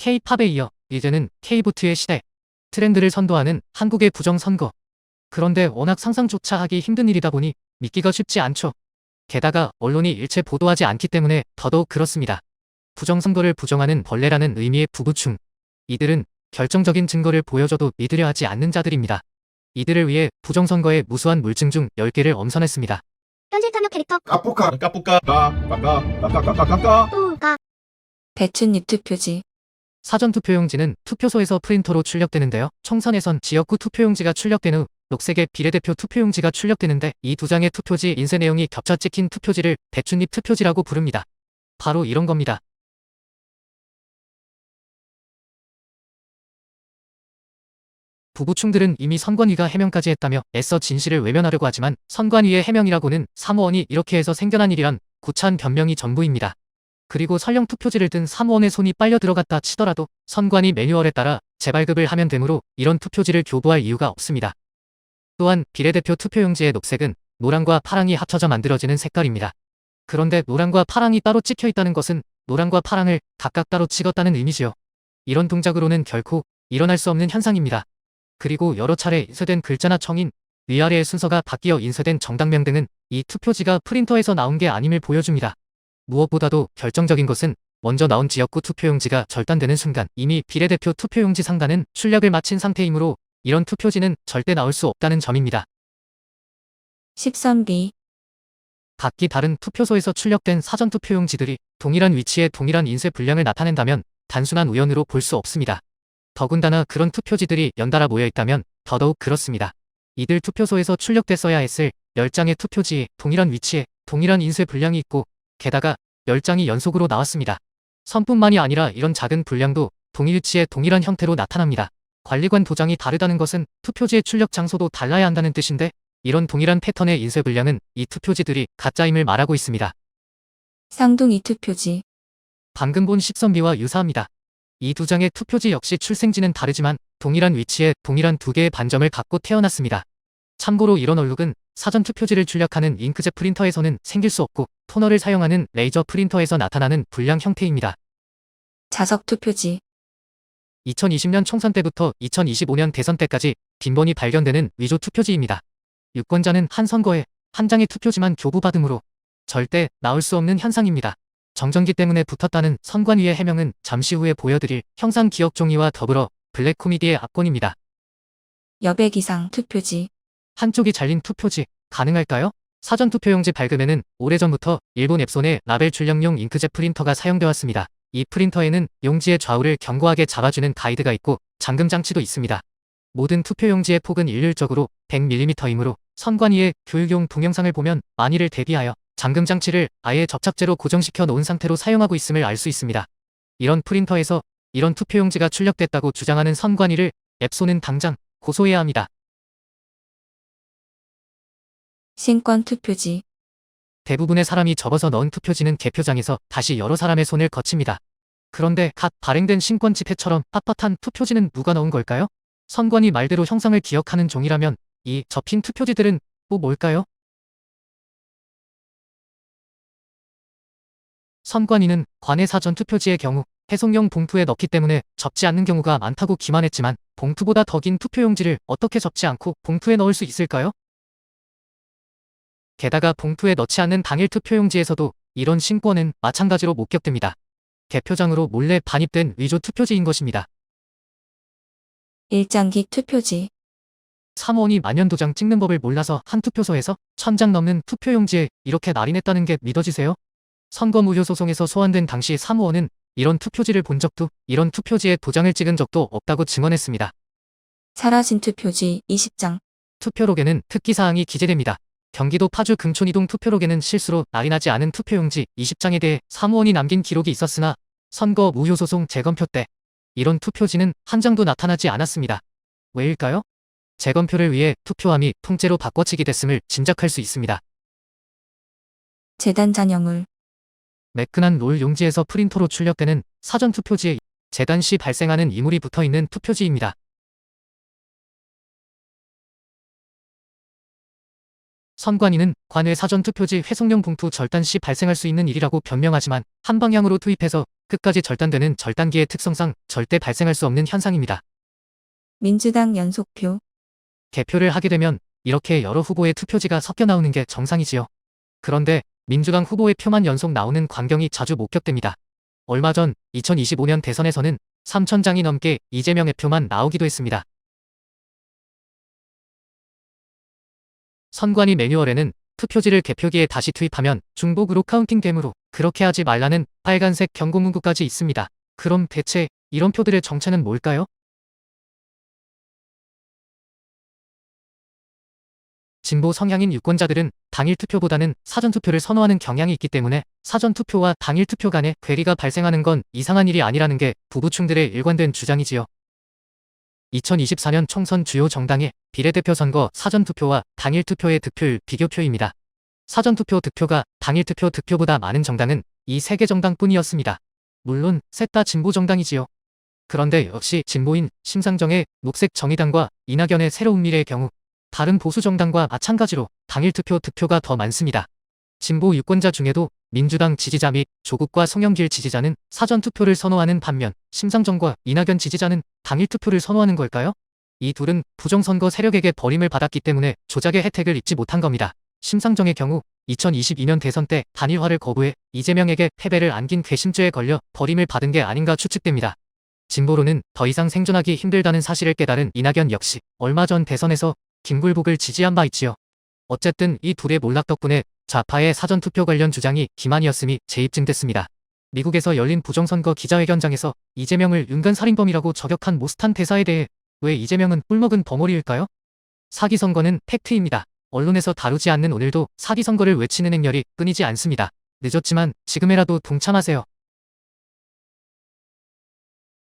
K-팝에 이어 이제는 K-보트의 시대. 트렌드를 선도하는 한국의 부정선거. 그런데 워낙 상상조차 하기 힘든 일이다 보니 믿기가 쉽지 않죠. 게다가 언론이 일체 보도하지 않기 때문에 더더욱 그렇습니다. 부정선거를 부정하는 벌레라는 의미의 부부충. 이들은 결정적인 증거를 보여줘도 믿으려 하지 않는 자들입니다. 이들을 위해 부정선거의 무수한 물증 중 10개를 엄선했습니다. 현실 탐욕 캐릭터 까뿌까 까뿌까 까까까 까까까까까 또가 배춧잎 투표지, 사전투표용지는 투표소에서 프린터로 출력되는데요. 총선에선 지역구 투표용지가 출력된 후 녹색의 비례대표 투표용지가 출력되는데 이 두 장의 투표지 인쇄 내용이 겹쳐 찍힌 투표지를 배춧잎 투표지라고 부릅니다. 바로 이런 겁니다. 부부충들은 이미 선관위가 해명까지 했다며 애써 진실을 외면하려고 하지만 선관위의 해명이라고는 사무원이 이렇게 해서 생겨난 일이란 구차한 변명이 전부입니다. 그리고 설령 투표지를 든 사무원의 손이 빨려 들어갔다 치더라도 선관위 매뉴얼에 따라 재발급을 하면 되므로 이런 투표지를 교부할 이유가 없습니다. 또한 비례대표 투표용지의 녹색은 노랑과 파랑이 합쳐져 만들어지는 색깔입니다. 그런데 노랑과 파랑이 따로 찍혀 있다는 것은 노랑과 파랑을 각각 따로 찍었다는 의미지요. 이런 동작으로는 결코 일어날 수 없는 현상입니다. 그리고 여러 차례 인쇄된 글자나 청인, 위아래의 순서가 바뀌어 인쇄된 정당명 등은 이 투표지가 프린터에서 나온 게 아님을 보여줍니다. 무엇보다도 결정적인 것은 먼저 나온 지역구 투표용지가 절단되는 순간 이미 비례대표 투표용지 상단은 출력을 마친 상태이므로 이런 투표지는 절대 나올 수 없다는 점입니다. 13기, 각기 다른 투표소에서 출력된 사전투표용지들이 동일한 위치에 동일한 인쇄 분량을 나타낸다면 단순한 우연으로 볼 수 없습니다. 더군다나 그런 투표지들이 연달아 모여 있다면 더더욱 그렇습니다. 이들 투표소에서 출력됐어야 했을 10장의 투표지에 동일한 위치에 동일한 인쇄 분량이 있고 게다가 10장이 연속으로 나왔습니다. 선뿐만이 아니라 이런 작은 분량도 동일 위치에 동일한 형태로 나타납니다. 관리관 도장이 다르다는 것은 투표지의 출력 장소도 달라야 한다는 뜻인데 이런 동일한 패턴의 인쇄 분량은 이 투표지들이 가짜임을 말하고 있습니다. 쌍둥이 투표지, 방금 본 식선비와 유사합니다. 이 두 장의 투표지 역시 출생지는 다르지만 동일한 위치에 동일한 두 개의 반점을 갖고 태어났습니다. 참고로 이런 얼룩은 사전 투표지를 출력하는 잉크젯 프린터에서는 생길 수 없고 토너를 사용하는 레이저 프린터에서 나타나는 불량 형태입니다. 자석 투표지, 2020년 총선 때부터 2025년 대선 때까지 빈번히 발견되는 위조 투표지입니다. 유권자는 한 선거에 한 장의 투표지만 교부받으므로 절대 나올 수 없는 현상입니다. 정전기 때문에 붙었다는 선관위의 해명은 잠시 후에 보여드릴 형상 기억 종이와 더불어 블랙 코미디의 압권입니다. 여백 이상 투표지, 한쪽이 잘린 투표지 가능할까요? 사전 투표용지 발급에는 오래전부터 일본 앱손의 라벨 출력용 잉크젯 프린터가 사용되어 왔습니다. 이 프린터에는 용지의 좌우를 견고하게 잡아주는 가이드가 있고 잠금 장치도 있습니다. 모든 투표용지의 폭은 일률적으로 100mm이므로 선관위의 교육용 동영상을 보면 만일을 대비하여 잠금 장치를 아예 접착제로 고정시켜 놓은 상태로 사용하고 있음을 알 수 있습니다. 이런 프린터에서 이런 투표용지가 출력됐다고 주장하는 선관위를 앱손은 당장 고소해야 합니다. 신권 투표지, 대부분의 사람이 접어서 넣은 투표지는 개표장에서 다시 여러 사람의 손을 거칩니다. 그런데 갓 발행된 신권 집회처럼 빳빳한 투표지는 누가 넣은 걸까요? 선관위 말대로 형상을 기억하는 종이라면 이 접힌 투표지들은 또 뭘까요? 선관위는 관내 사전 투표지의 경우 해송용 봉투에 넣기 때문에 접지 않는 경우가 많다고 기만했지만 봉투보다 더 긴 투표용지를 어떻게 접지 않고 봉투에 넣을 수 있을까요? 게다가 봉투에 넣지 않는 당일 투표용지에서도 이런 신권은 마찬가지로 목격됩니다. 개표장으로 몰래 반입된 위조 투표지인 것입니다. 일장기 투표지, 사무원이 만년도장 찍는 법을 몰라서 한 투표소에서 천장 넘는 투표용지에 이렇게 날인했다는 게 믿어지세요? 선거 무효 소송에서 소환된 당시 사무원은 이런 투표지를 본 적도 이런 투표지에 도장을 찍은 적도 없다고 증언했습니다. 사라진 투표지 20장, 투표록에는 특기사항이 기재됩니다. 경기도 파주 금촌이동 투표록에는 실수로 날인하지 않은 투표용지 20장에 대해 사무원이 남긴 기록이 있었으나 선거 무효소송 재검표 때 이런 투표지는 한 장도 나타나지 않았습니다. 왜일까요? 재검표를 위해 투표함이 통째로 바꿔치기 됐음을 짐작할 수 있습니다. 재단 잔여물, 매끈한 롤 용지에서 프린터로 출력되는 사전 투표지에 재단 시 발생하는 이물이 붙어 있는 투표지입니다. 선관위는 관외 사전투표지 회송용 봉투 절단 시 발생할 수 있는 일이라고 변명하지만 한 방향으로 투입해서 끝까지 절단되는 절단기의 특성상 절대 발생할 수 없는 현상입니다. 민주당 연속표, 개표를 하게 되면 이렇게 여러 후보의 투표지가 섞여 나오는 게 정상이지요. 그런데 민주당 후보의 표만 연속 나오는 광경이 자주 목격됩니다. 얼마 전 2025년 대선에서는 3천 장이 넘게 이재명의 표만 나오기도 했습니다. 선관위 매뉴얼에는 투표지를 개표기에 다시 투입하면 중복으로 카운팅 되므로 그렇게 하지 말라는 빨간색 경고 문구까지 있습니다. 그럼 대체 이런 표들의 정체는 뭘까요? 진보 성향인 유권자들은 당일 투표보다는 사전 투표를 선호하는 경향이 있기 때문에 사전 투표와 당일 투표 간의 괴리가 발생하는 건 이상한 일이 아니라는 게 부부충들의 일관된 주장이지요. 2024년 총선 주요 정당의 비례대표 선거 사전 투표와 당일 투표의 득표율 비교표입니다. 사전 투표 득표가 당일 투표 득표보다 많은 정당은 이 세 개 정당뿐이었습니다. 물론 셋 다 진보 정당이지요. 그런데 역시 진보인 심상정의 녹색 정의당과 이낙연의 새로운 미래의 경우 다른 보수 정당과 마찬가지로 당일 투표 득표가 더 많습니다. 진보 유권자 중에도 민주당 지지자 및 조국과 송영길 지지자는 사전 투표를 선호하는 반면 심상정과 이낙연 지지자는 당일 투표를 선호하는 걸까요? 이 둘은 부정선거 세력에게 버림을 받았기 때문에 조작의 혜택을 입지 못한 겁니다. 심상정의 경우 2022년 대선 때 단일화를 거부해 이재명에게 패배를 안긴 괘씸죄에 걸려 버림을 받은 게 아닌가 추측됩니다. 진보로는 더 이상 생존하기 힘들다는 사실을 깨달은 이낙연 역시 얼마 전 대선에서 김굴복을 지지한 바 있지요. 어쨌든 이 둘의 몰락 덕분에 좌파의 사전투표 관련 주장이 기만이었음이 재입증됐습니다. 미국에서 열린 부정선거 기자회견장에서 이재명을 윤간살인범이라고 저격한 모스탄 대사에 대해 왜 이재명은 꿀먹은 벙어리일까요? 사기선거는 팩트입니다. 언론에서 다루지 않는 오늘도 사기선거를 외치는 행렬이 끊이지 않습니다. 늦었지만 지금이라도 동참하세요.